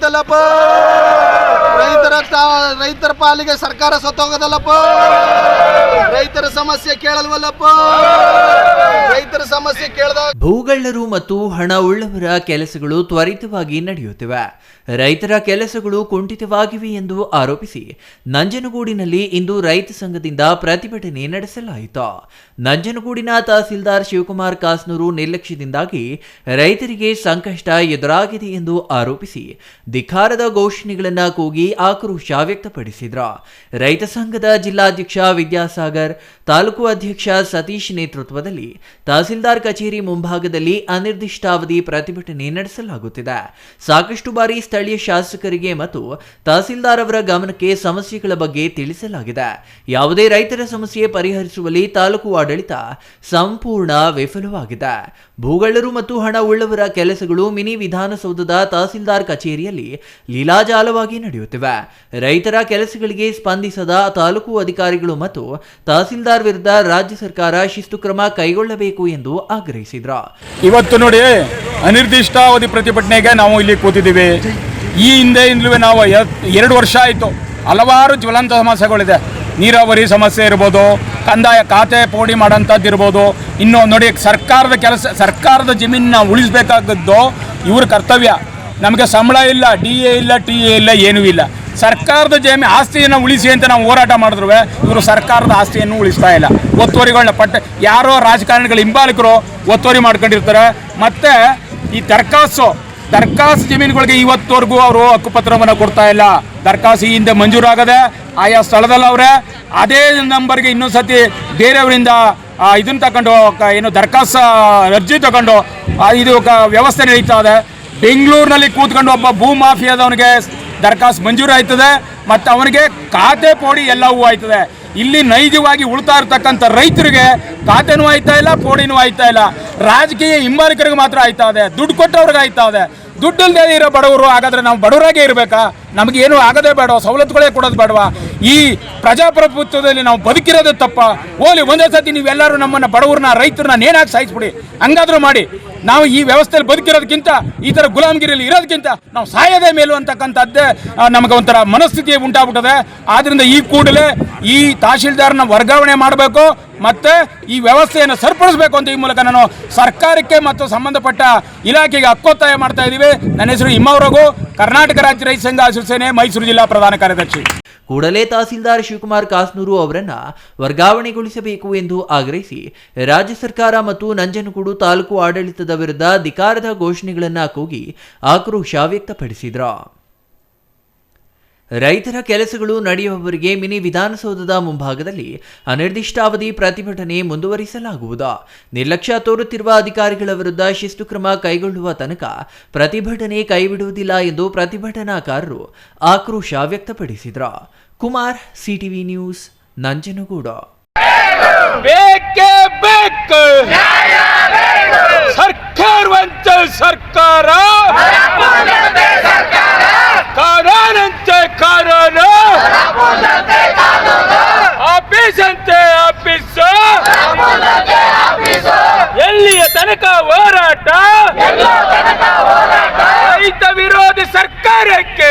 ಆಯ್ತಲ್ಲಪ್ಪ ರೈತರ ರೈತರ ಪಾಲಿಗೆ ಸರ್ಕಾರ ಸತ್ತೋಗೋದಲ್ಲಪ್ಪ. ರೈತರ ಸಮಸ್ಯೆ ಕೇಳಲ್ವಲ್ಲಪ್ಪ. ರೈತರ ಸಮಸ್ಯೆ ಕೇಳಿದಾಗ ಭೂಗಳ್ಳರು ಮತ್ತು ಹಣ ಉಳ್ಳವರ ಕೆಲಸಗಳು ತ್ವರಿತವಾಗಿ ನಡೆಯುತ್ತಿವೆ. ರೈತರ ಕೆಲಸಗಳು ಕುಂಠಿತವಾಗಿವೆ ಎಂದು ಆರೋಪಿಸಿ ನಂಜನಗೂಡಿನಲ್ಲಿ ಇಂದು ರೈತ ಸಂಘದಿಂದ ಪ್ರತಿಭಟನೆ ನಡೆಸಲಾಯಿತು. ನಂಜನಗೂಡಿನ ತಹಸೀಲ್ದಾರ್ ಶಿವಕುಮಾರ್ ಕಾಸ್ನೂರು ನಿರ್ಲಕ್ಷ್ಯದಿಂದಾಗಿ ರೈತರಿಗೆ ಸಂಕಷ್ಟ ಎದುರಾಗಿದೆ ಎಂದು ಆರೋಪಿಸಿ ಧಿಕ್ಕಾರದ ಘೋಷಣೆಗಳನ್ನು ಕೂಗಿ ಆಕ್ರೋಶ ವ್ಯಕ್ತಪಡಿಸಿದ್ರ. ರೈತ ಸಂಘದ ಜಿಲ್ಲಾಧ್ಯಕ್ಷ ವಿದ್ಯಾಸಾಗರ್, ತಾಲೂಕು ಅಧ್ಯಕ್ಷ ಸತೀಶ್ ನೇತೃತ್ವದಲ್ಲಿ ತಹಸೀಲ್ದಾರ್ ಕಚೇರಿ ಮುಂಭಾಗದಲ್ಲಿ ಅನಿರ್ದಿಷ್ಟಾವಧಿ ಪ್ರತಿಭಟನೆ ನಡೆಸಲಾಗುತ್ತಿದೆ. ಸಾಕಷ್ಟು ಬಾರಿ ಸ್ಥಳೀಯ ಶಾಸಕರಿಗೆ ಮತ್ತು ತಹಸೀಲ್ದಾರ್ ಅವರ ಗಮನಕ್ಕೆ ಸಮಸ್ಯೆಗಳ ಬಗ್ಗೆ ತಿಳಿಸಲಾಗಿದೆ. ಯಾವುದೇ ರೈತರ ಸಮಸ್ಯೆ ಪರಿಹರಿಸುವಲ್ಲಿ ತಾಲೂಕು ಆಡಳಿತ ಸಂಪೂರ್ಣ ವಿಫಲವಾಗಿದೆ. ಭೂಗಳ್ಳರು ಮತ್ತು ಹಣ ಉಳ್ಳವರ ಕೆಲಸಗಳು ಮಿನಿ ವಿಧಾನಸೌಧದ ತಹಸೀಲ್ದಾರ್ ಕಚೇರಿಯಲ್ಲಿ ಲೀಲಾಜಾಲವಾಗಿ ನಡೆಯುತ್ತಿವೆ. ರೈತರ ಕೆಲಸಗಳಿಗೆ ಸ್ಪಂದಿಸದ ತಾಲೂಕು ಅಧಿಕಾರಿಗಳು ಮತ್ತು ತಹಸೀಲ್ದಾರ್ ವಿರುದ್ಧ ರಾಜ್ಯ ಸರ್ಕಾರ ಶಿಸ್ತು ಕ್ರಮ ಕೈಗೊಳ್ಳಬೇಕು ಎಂದು ಆಗ್ರಹಿಸಿದ್ರು. ಇವತ್ತು ನೋಡಿ, ಅನಿರ್ದಿಷ್ಟಾವಧಿ ಪ್ರತಿಭಟನೆಗೆ ನಾವು ಇಲ್ಲಿ ಕೂತಿದ್ದೀವಿ. ಈ ಹಿಂದೆಯಿಂದಲೂ ನಾವು ಎರಡು ವರ್ಷ ಆಯಿತು. ಹಲವಾರು ಜ್ವಲಂತ ಸಮಸ್ಯೆಗಳಿದೆ. ನೀರಾವರಿ ಸಮಸ್ಯೆ ಇರ್ಬೋದು, ಕಂದಾಯ ಖಾತೆ ಪೋಡಿ ಮಾಡೋಂಥದ್ದು ಇರ್ಬೋದು. ಇನ್ನು ನೋಡಿ, ಸರ್ಕಾರದ ಕೆಲಸ, ಸರ್ಕಾರದ ಜಮೀನನ್ನ ಉಳಿಸ್ಬೇಕಾಗದ್ದು ಇವ್ರ ಕರ್ತವ್ಯ. ನಮಗೆ ಸಂಬಳ ಇಲ್ಲ, ಡಿ ಎ ಇಲ್ಲ, ಟಿ ಎ ಇಲ್ಲ, ಏನೂ ಇಲ್ಲ. ಸರ್ಕಾರದ ಜಮೀನು ಆಸ್ತಿಯನ್ನು ಉಳಿಸಿ ಅಂತ ನಾವು ಹೋರಾಟ ಮಾಡಿದ್ರು. ಇವರು ಸರ್ಕಾರದ ಆಸ್ತಿಯನ್ನು ಉಳಿಸ್ತಾ ಇಲ್ಲ. ಒತ್ತುವರಿಗಳನ್ನ ಪಟ್ಟ ಯಾರೋ ರಾಜಕಾರಣಿಗಳ ಹಿಂಬಾಲಕರು ಒತ್ತುವರಿ ಮಾಡ್ಕೊಂಡಿರ್ತಾರೆ. ಮತ್ತೆ ಈ ದರ್ಖಾಸ್ತು ದರ್ಖಾಸ್ತು ಜಮೀನುಗಳಿಗೆ ಇವತ್ತವರೆಗೂ ಅವರು ಹಕ್ಕುಪತ್ರವನ್ನು ಕೊಡ್ತಾ ಇಲ್ಲ. ದರ್ಖಾಸ್ತು ಈ ಹಿಂದೆ ಮಂಜೂರಾಗದೆ ಆಯಾ ಸ್ಥಳದಲ್ಲಿ ಅವರೇ. ಅದೇ ನಂಬರ್ಗೆ ಇನ್ನೊಂದು ಸತಿ ಬೇರೆಯವರಿಂದ ಇದನ್ನ ತಗೊಂಡು ಏನು ದರ್ಖಾಸ್ತು ಅರ್ಜಿ ತಗೊಂಡು ಇದು ವ್ಯವಸ್ಥೆ ನಡೀತಾ ಇದೆ. ಬೆಂಗಳೂರಿನಲ್ಲಿ ಕೂತ್ಕೊಂಡು ಒಬ್ಬ ಭೂ ಮಾಫಿಯಾದವನಿಗೆ ದರ್ಖಾಸ್ತು ಮಂಜೂರಾಯ್ತದೆ ಮತ್ತು ಅವನಿಗೆ ಖಾತೆ ಪೋಡಿ ಎಲ್ಲವೂ ಆಯ್ತದೆ. ಇಲ್ಲಿ ನೈಜವಾಗಿ ಉಳ್ತಾ ಇರ್ತಕ್ಕಂಥ ರೈತರಿಗೆ ಖಾತೆನೂ ಆಯ್ತಾ ಇಲ್ಲ, ಪೋಡಿನೂ ಆಯ್ತಾ ಇಲ್ಲ. ರಾಜಕೀಯ ಹಿಂಬಾಲಿಕರಿಗೆ ಮಾತ್ರ ಆಯ್ತಾ ಇದೆ. ದುಡ್ಡು ಕೊಟ್ಟವ್ರಿಗೆ ಆಯ್ತಾ ಇದೆ. ದುಡ್ಡು ಇಲ್ಲದೆ ಇರೋ ಬಡವರು ಹಾಗಾದ್ರೆ ನಾವು ಬಡವರಾಗೇ ಇರಬೇಕಾ? ನಮಗೇನು ಆಗದೇ ಬೇಡ ಸವಲತ್ತುಗಳೇ ಕೊಡೋದು ಬೇಡವಾ? ಈ ಪ್ರಜಾಪ್ರಭುತ್ವದಲ್ಲಿ ನಾವು ಬದುಕಿರೋದು ತಪ್ಪ. ಓಲಿ ಒಂದೇ ಸತಿ ನೀವೆಲ್ಲರೂ ನಮ್ಮನ್ನು ಬಡವ್ರನ್ನ, ರೈತರನ್ನ ನೇಣಾಗಿ ಸಾಯಿಸ್ಬಿಡಿ. ಹಂಗಾದರೂ ಮಾಡಿ. ನಾವು ಈ ವ್ಯವಸ್ಥೆಯಲ್ಲಿ ಬದುಕಿರೋದಕ್ಕಿಂತ ಈ ಥರ ಗುಲಾಮಗಿರಿಯಲ್ಲಿ ಇರೋದಕ್ಕಿಂತ ನಾವು ಸಾಯೋದೇ ಮೇಲು ಅಂತಕ್ಕಂಥದ್ದೇ ನಮಗೆ ಒಂಥರ ಮನಸ್ಥಿತಿ ಉಂಟಾಗ್ಬಿಟ್ಟದೆ. ಆದ್ದರಿಂದ ಈ ಕೂಡಲೇ ಈ ತಹಶೀಲ್ದಾರ್ನ ವರ್ಗಾವಣೆ ಮಾಡಬೇಕು. ಮತ್ತೆ ಈ ವ್ಯವಸ್ಥೆಯನ್ನು ಸರಿಪಡಿಸಬೇಕು ಅಂತ ಈ ಮೂಲಕ ನಾನು ಸರ್ಕಾರಕ್ಕೆ ಮತ್ತು ಸಂಬಂಧಪಟ್ಟ ಇಲಾಖೆಗೆ ಹಕ್ಕೊತ್ತಾಯ ಮಾಡ್ತಾ ಇದ್ದೀವಿ. ನನ್ನ ಹೆಸರು ಇಮ್ಮವರಗು. ಕರ್ನಾಟಕ ರಾಜ್ಯ ರೈತ ಸಂಘ ಹಸಿರು ಸೇನೆ ಮೈಸೂರು ಜಿಲ್ಲಾ ಪ್ರಧಾನ ಕಾರ್ಯದರ್ಶಿ. ಕೂಡಲೇ ತಹಸೀಲ್ದಾರ್ ಶಿವಕುಮಾರ್ ಕಾಸ್ನೂರು ಅವರನ್ನ ವರ್ಗಾವಣೆಗೊಳಿಸಬೇಕು ಎಂದು ಆಗ್ರಹಿಸಿ ರಾಜ್ಯ ಸರ್ಕಾರ ಮತ್ತು ನಂಜನಗೂಡು ತಾಲೂಕು ಆಡಳಿತದ ವಿರುದ್ಧ ಧಿಕಾರದ ಘೋಷಣೆಗಳನ್ನ ಕೂಗಿ ಆಕ್ರೋಶ ವ್ಯಕ್ತಪಡಿಸಿದ್ರು. ರೈತರ ಕೆಲಸಗಳು ನಡೆಯುವವರಿಗೆ ಮಿನಿ ವಿಧಾನಸೌಧದ ಮುಂಭಾಗದಲ್ಲಿ ಅನಿರ್ದಿಷ್ಟಾವಧಿ ಪ್ರತಿಭಟನೆ ಮುಂದುವರಿಸಲಾಗುವುದು. ನಿರ್ಲಕ್ಷ್ಯ ತೋರುತ್ತಿರುವ ಅಧಿಕಾರಿಗಳ ವಿರುದ್ಧ ಶಿಸ್ತು ಕ್ರಮ ಕೈಗೊಳ್ಳುವ ತನಕ ಪ್ರತಿಭಟನೆ ಕೈಬಿಡುವುದಿಲ್ಲ ಎಂದು ಪ್ರತಿಭಟನಾಕಾರರು ಆಕ್ರೋಶ ವ್ಯಕ್ತಪಡಿಸಿದರು. Kumar, CTV news, Nanjangud. ತನಕ ಹೋರಾಟ. ರೈತ ವಿರೋಧಿ ಸರ್ಕಾರಕ್ಕೆ.